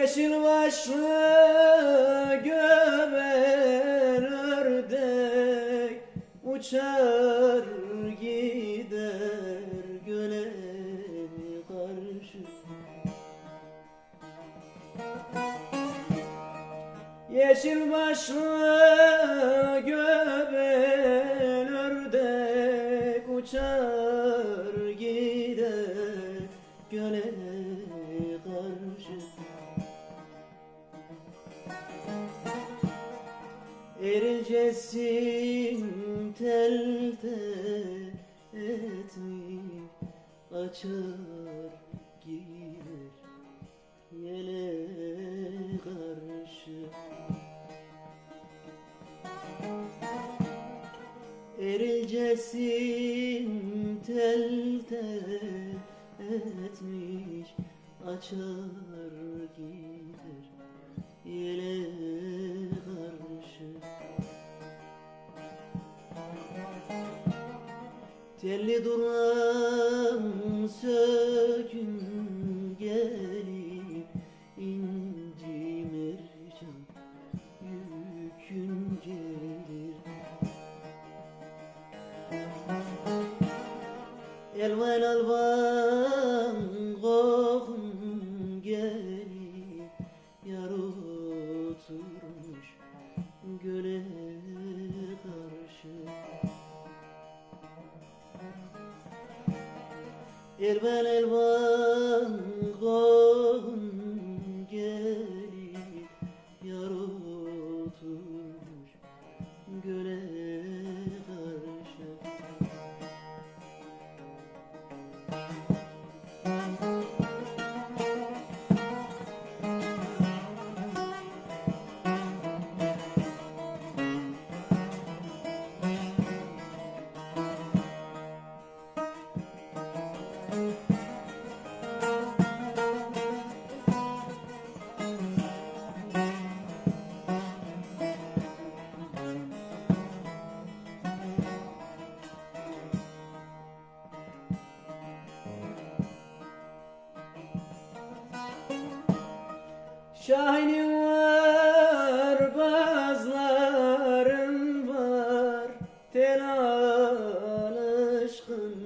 Yeşil başlı göbel ördek Uçar gider göle karşı. Yeşil başlı göbel ördek uçar Ericesin tel tel etmiş açar gider yele karşı. Ericesin tel tel etmiş açar gider yele Telli duran sökün gelip inci mercan yükün gelir. Elvan alvan Elvan elvan kokun gelip yar oturmuş göle karşı Şahinim var, bazların var. Tel alışkın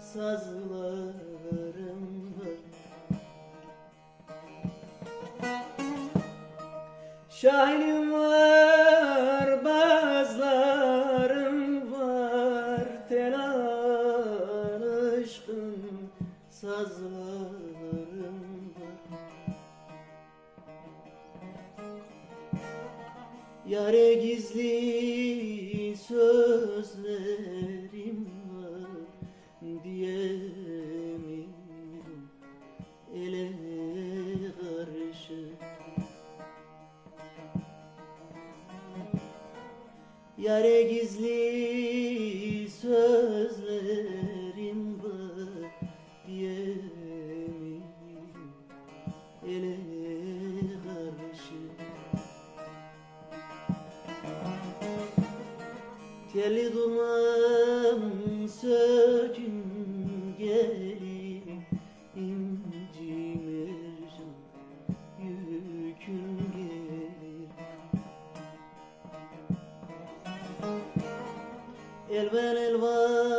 sazlarım var. Şahinim var, Yare gizli sözlerim var diyemiyorum ele karşı Yare gizli sözlerim Telli duman sökün gelip inci mercan yükün Elvan elvan